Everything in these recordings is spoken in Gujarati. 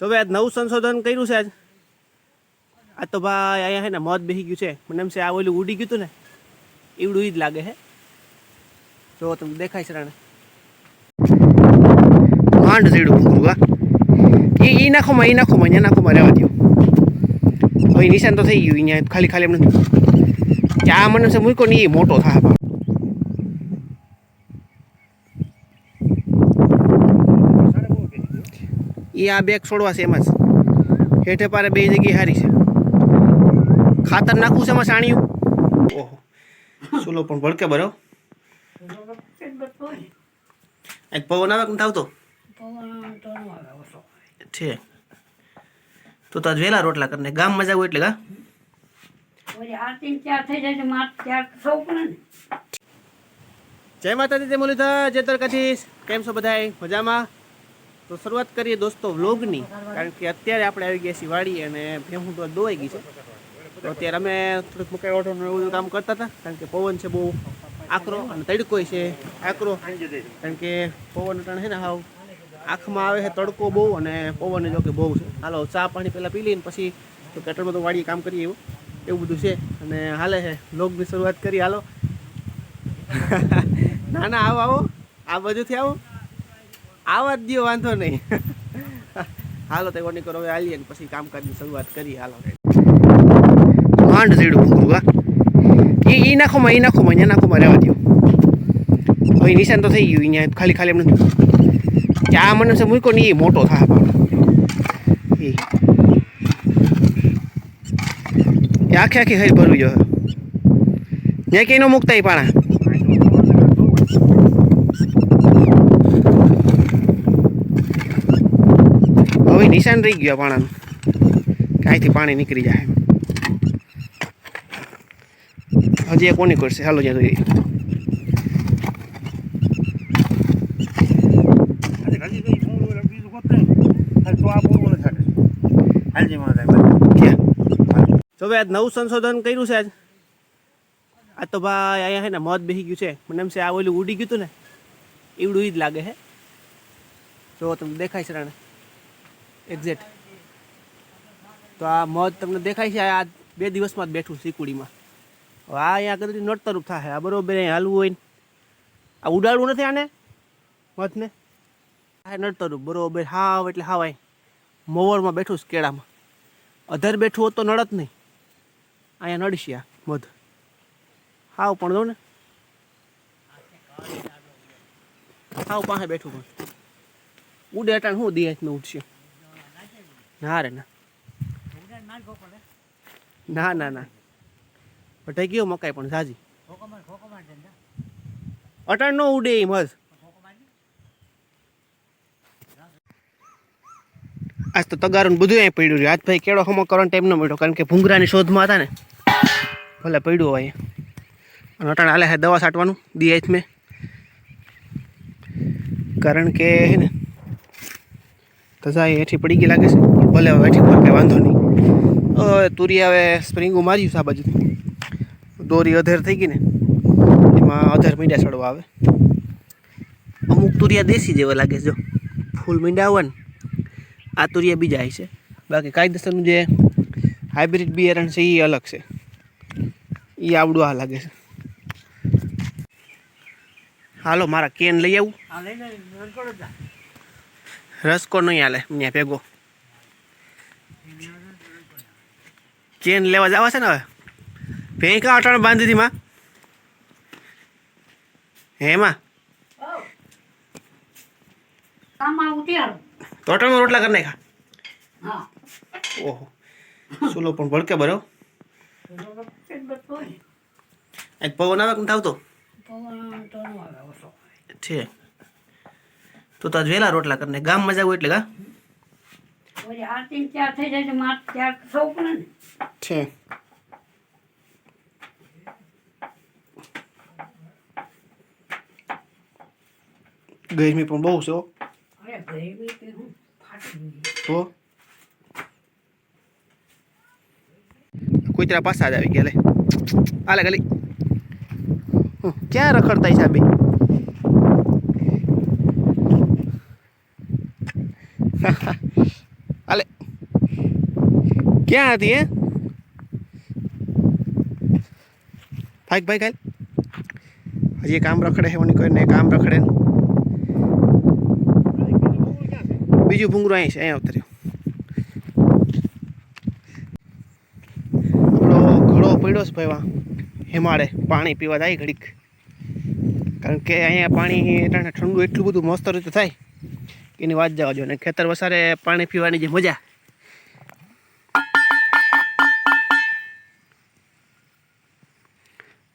તો ભાઈ આજ નવું સંશોધન કર્યું છે આજ. આ તો ભાઈ અહીંયા હે ને મોત બેસી ગયું છે. મને એમ છે આ ઓલું ઉડી ગયું હતું ને, એવડું જ લાગે છે જો તમને દેખાય છે રાણે. માંડ જેડું ભૂંગળું હા. એ ઈ નાખોમાં નાખો નાખોમાં અહીંયા નાખોમાં રહેવા દો હવે નિશાન તો થઈ ગયું, અહીંયા ખાલી ખાલી એમને કે આ મને છે મૂક્યો ને એ મોટો થાય એ આ બેગ છોડવા છે એમ જ. હેઠે પારે બે જગ્યાએ હારી છે. ખાતર નાખવું છે એમાં સાણિયું? ઓહો. ચૂલો પણ ભડકે બરો પવન આવે કે થાવતો છે. તો તો વેલા રોટલા કરીને ગામમાં આવું એટલે ગા જય માતાજી, જય મુરલીધર, જય દ્વારકાધીશ. કેમ છો બધાય? મજામાં? તો શરૂઆત કરીએ દોસ્તો વ્લોગની કારણ કે અત્યારે આપણે આવી ગયા છીએ વાડી અને ભેહું તો દોવાઈ ગઈ છે. તો અત્યારે અમે થોડુંક મકાઈ ઓઠવાનું એવું કામ કરતા હતા, કારણ કે પવન છે બહુ આકરો અને તડકોય છે આકરો. કારણ કે પવન અટાણે છે ને હાવ, આંખમાં આવે છે તડકો બહુ અને પવન જો કે બહુ છે. હાલો, ચા પાણી પહેલાં પી લઈને પછી તો કેટલું તો વાડીએ કામ કરીએ એવું એવું બધું છે. અને હાલે છે વ્લોગની શરૂઆત કરી, હાલો. ના ના, આવો આવો. આ બાજુથી આવો. આવા જ દો વાંધો નહીં. હાલો, તે કોની કરો, હવે આવીએ ને પછી કામકાજની શરૂઆત કરી હાલો. માંડ જેડું ભૂંગરું હા. એ ઈ નાખોમાં નાખો નાખોમાં અહીંયા નાખોમાં રહેવા દો હવે નિશાન તો થઈ ગયું, અહીંયા ખાલી ખાલી એમને કે આ મને છે મૂક્યો ને એ મોટો થાય પણ એ એ આખે આખી હરી ભરવી જો ત્યાં ક્યાંય ન મૂકતા એ પાણા. હવે નિશાન રહી ગયું પાણાનું. કાંઈથી પાણી નીકળી જાય હજી એ કોની કરશે. હાલો જ્યાં જોઈએ તો ભાઈ આજ નવું સંશોધન કર્યું છે આજ. આ તો ભાઈ અહીંયા હે ને મોત બેસી ગયું છે. મને એમ છે આ ઓલું ઉડી ગયું હતું ને એવડું જ લાગે છે જો તમને દેખાય છે રાણે. એક્ઝેક્ટ તો આ મધ તમને દેખાય છે, આ બે દિવસમાં જ બેઠું સીકુડીમાં આ અહીંયા કદાચ નડતરૂપ થાય આ બરોબર અહીંયા હાલવું હોય આ ઉડાડવું નથી આને? મધને આ નડતરૂપ બરોબર. હાવ, એટલે હાવ અહીં. મોવરમાં બેઠું છે કેળામાં. અધર બેઠું હોત તો નડત નહીં. અહીંયા નડીશ આ મધ હાવ પણ દો ને. હાવ પાસે બેઠું પણ. ઉડે અટાણ શું દિયાતને ઉઠશે ના રે, ના. ના ના ના. વટાઈ ગયો મકાઈ પણ સાજી. અટાણ નો ઉડે એમ જ. આજ તો તગારું બધું અહીં પડ્યું રહ્યું. આજ ભાઈ કેળો હમો કરવાનો ટાઈમ ન મળ્યો, કારણ કે ભૂંગરાની શોધમાં હતા ને. ભલે પડ્યું હોય. અને અટાણ હાલે દવા છાંટવાનું દિયાત મેં કારણ કે હે ને તજા એઠી પડી ગઈ લાગે છે. ભલે હવે એઠી પર વાંધો નહીં. હવે તુરી હવે સ્પ્રિંગું માર્યું છે આ બાજુથી. દોરી અધેર થઈ ગઈ ને, એમાં અધેર મીંડા ચડવા આવે. અમુક તુરિયા દેશી જેવા લાગે છે, જો. ફૂલ મીંડા આવે ને, આ તુરિયા બીજા છે. બાકી કાયદેસરનું જે હાઇબ્રિડ બિયારણ છે એ અલગ છે. એ આવડું આ લાગે છે. હાલો, મારા કેન લઈ આવું. રસકો નહીં હાલે અહીંયા ભેગો. ચેન લેવા જવા છે ને હવે? ભેં કા અટાણ બાંધી હતી માં? હેમાં તો અટાણમાં રોટલા કરી નાખા ઓહો. સુલો પણ ભડકે બરો પવન આવે કે આવતો છે. તો તો આજ વહેલા રોટલા કરીને ગામમાં જાવ એટલે કા? છે. ગરમી પણ બહુ છે હો. તો કુતરા પાસા જ આવી ગયા લે. આલે ગલી ક્યાં રખડતા સાહેબ અલે ક્યાં હતી એ ભાઈ ભાઈ, કાલ. હજી કામ રખડે છે ઓની કોઈને કામ રખડે બીજું ભૂંગરું અહીં છે અહીંયા ઉતર્યું ઘડો પડ્યો છે ભાઈ વા હિમાળે પાણી પીવા જાય ઘડીક. કારણ કે અહીંયા પાણી ઠંડુ એટલું બધું મસ્ત રીતે થાય. એની વાત જવા જો ને. ખેતર વસારે પાણી પીવાની જે મજા.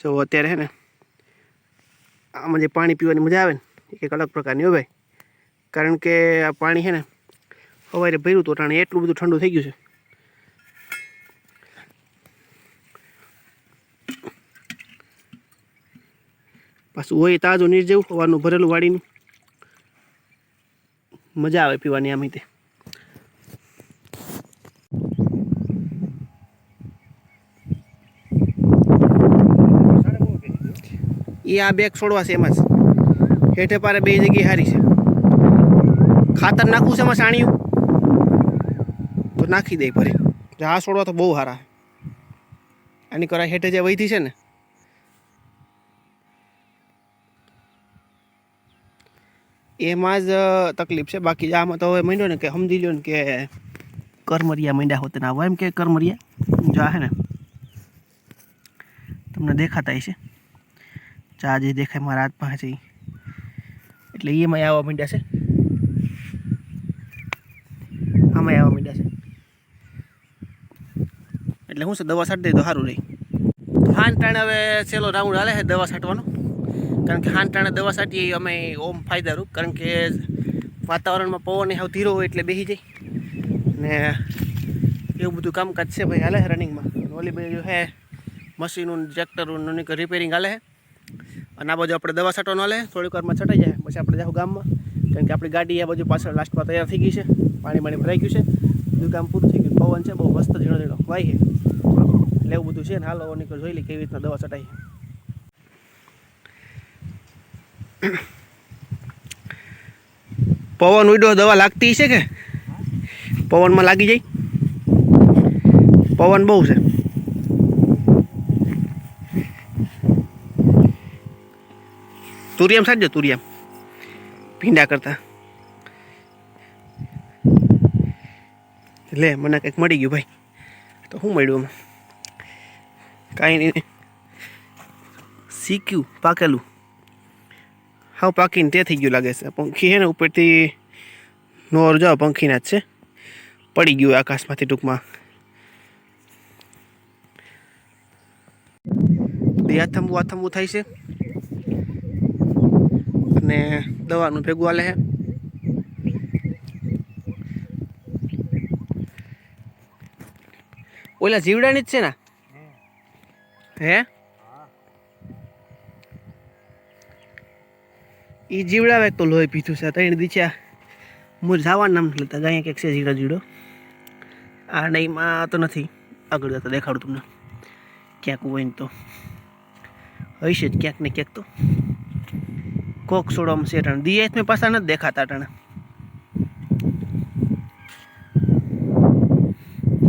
જો અત્યારે હે ને, આમાં જે પાણી પીવાની મજા આવે ને, એક અલગ પ્રકારની હોય કારણ કે આ પાણી છે ને, સવારે ભર્યું તો ટાણે એટલું બધું ઠંડુ થઈ ગયું છે. પાછું હોય તાજું નીર જેવું, હવાનું ભરેલું વાડીનું. મજા આવે પીવાની આમ તે એ આ બેગ છોડવા છે એમાં જ. હેઠે પારે બે જગ્યાએ સારી છે. ખાતર નાખવું છે એમાં સાણિયું? તો નાખી દે ફરી આ છોડવા તો બહુ સારા આની કરા હેઠે જે વૈધી છે ને એમાં જ તકલીફ છે. બાકી આમાં તો હવે માંડ્યો ને કે સમજી લ્યો ને કે કરમરિયા માંડ્યા હોતે ના એમ કે કરમરિયા? જો હે ને, તમને દેખાતા છે ચા જે દેખાય મારા હાથ પાસે. એટલે એમાં આવવા માંડ્યા છે. આમાં આવવા માંડ્યા છે. એટલે હું છે, દવા છાંટી દે તો સારું રહે હાન ટાણે હવે છેલ્લો રાઉન્ડ હાલે છે, દવા છાંટવાનો. કારણ કે હાન ટાણે દવા છાંટીએ અમે ઓમ ફાયદારૂપ. કારણ કે વાતાવરણમાં પવન હાવ ધીરો હોય એટલે બેસી જાય. ને એવું બધું કામકાજ છે ભાઈ હાલે રનિંગમાં. ઓલી બાજુ હે મશીનું ટ્રેક્ટરનું રિપેરિંગ હાલે અને આ બાજુ આપણે દવા છાંટવાનું હાલે થોડીક વારમાં છટાઈ જાય. પછી આપણે જાઉં ગામમાં. કારણ કે આપણી ગાડી આ બાજુ પાછળ લાસ્ટમાં તૈયાર થઈ ગઈ છે. પાણી પાણી ભરાઈ ગયું છે. બધું કામ પૂરું થઈ ગયું. પવન છે, બહુ મસ્ત ઝીણો ઝીણો. વાય છે એટલે એવું બધું છે ને હાલો નીકળ જોઈ લઈ કેવી રીતના દવા છટાઈ. પવન ઉડ્યો દવા લાગતી છે કે? પવનમાં લાગી જાય? પવન બહુ છે. તુરિયામ સાંજે તુરિયામ. ભીંડા કરતા. લે, મને કંઈક મળી ગયું ભાઈ. તો શું મળ્યું કાંઈ નહીં. શીખ્યું પાકેલું. હાવ પાકીને તે થઈ ગયું લાગે છે પંખી છે ને ઉપરથી નોર જાઓ પંખીના જ છે પડી ગયું આકાશમાંથી ટૂંકમાં થંબુ આ થંબુ થાય છે અને દવાનું ભેગું આલે છે ઓલા જીવડાની જ છે ને હે એ જીવડાવે તો લોહી પીધું છે, ત્રણ દીચા મુર જવાનું નામ લેતા અહીંયા ક્યાંક છે જીવડો જીવડો. આ નહીંમાં તો નથી. આગળ જતા દેખાડું તમને. ક્યાંક હોય ને તો. હશે જ ક્યાંક ને ક્યાંક તો. કોક સોડવામાં છે ટાણે દિયેત મેં પાછા નથી દેખાતા ટાણે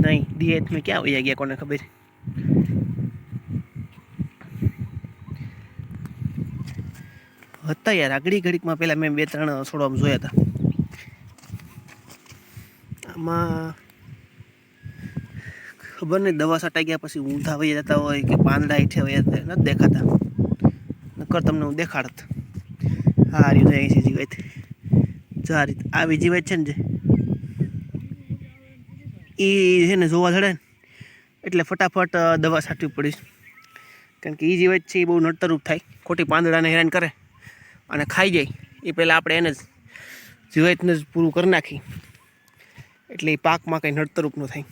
નહીં દિયેત મેં ક્યાં હોય ગયા કોને ખબર? હતા યાર. આગળી ઘડીકમાં પહેલાં મેં બે ત્રણ છોડવામાં જોયા હતા. આમાં ખબર નહીં દવા છટાઈ ગયા પછી ઊંધા વહી જતા હોય કે પાંદડા હેઠે વહી જતા નથી દેખાતા. નકર તમને હું દેખાડત. હા રીત અહીં છે જીવાત જો રીત, આવી જીવાત છે ને જે. એ છે ને જોવા જડે ને, એટલે ફટાફટ દવા છાંટવી પડી કારણ કે એ જીવાત છે એ બહુ નડતરૂપ થાય. ખોટી પાંદડાને હેરાન કરે. અને ખાઈ જાય. એ પહેલાં આપણે એને જ જીવાતને જ પૂરું કરી નાખી. એટલે એ પાકમાં કંઈ નડતરૂપ ન થાય.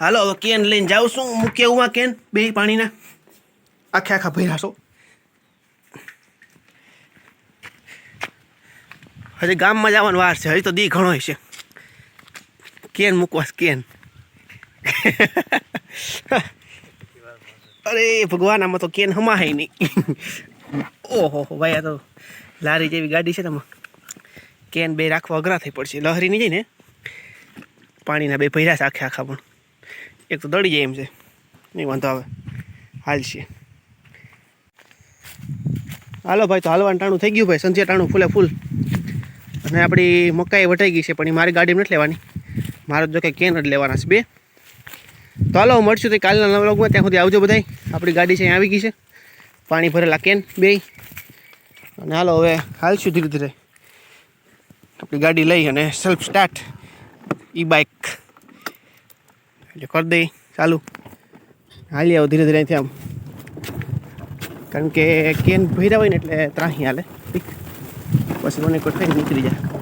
હાલો, હવે કેન લઈને જાઉં છું. મૂકે ઉમાં કેન? બે પાણીના. આખે આખા ભર્યા છો. હજી ગામમાં જવાનો વાર છે. હજી તો દી ઘણો છે. કેન મૂકવા કેન. અરે, ભગવાન, આમાં તો કેન હમાય નહીં. ઓહો હો ભાઈ, આ તો લારી જેવી ગાડી છે ને કેન બે રાખવા અઘરા થઈ પડશે. લહરી નહીં જઈને પાણીના બે ભર્યા છે આખે આખા પણ. એક તો દળી જાય એમ છે. નહીં વાંધો આવે. હાલશે હાલો ભાઈ, તો હાલવાનું ટાણું થઈ ગયું ભાઈ. સંજય ટાણું ફૂલે ફૂલ. અને આપણી મકાઈ વટાઈ ગઈ છે, પણ એ મારી ગાડી નથી લેવાની. મારે જો કે કેન જ લેવાના છે બે. તો હાલો, મળશું તો કાલના નવલોગમાં વ્લોગમાં. ત્યાં સુધી આવજો બધા આપણી ગાડી છે, અહીં આવી ગઈ છે. પાણી ભરેલા કેન બે અને હાલો હવે હાલશું ધીરે ધીરે. આપણી ગાડી લઈ અને સેલ્ફ સ્ટાર્ટ ઈ બાઇક એટલે કરી દઈ, ચાલુ. હાલી આવો ધીરે ધીરે અહીંથી આમ. કારણ કે કેન ભર્યા હોય ને એટલે ત્રાહી હાલે. પછી મને કોઈ થઈ નીકળી જાય.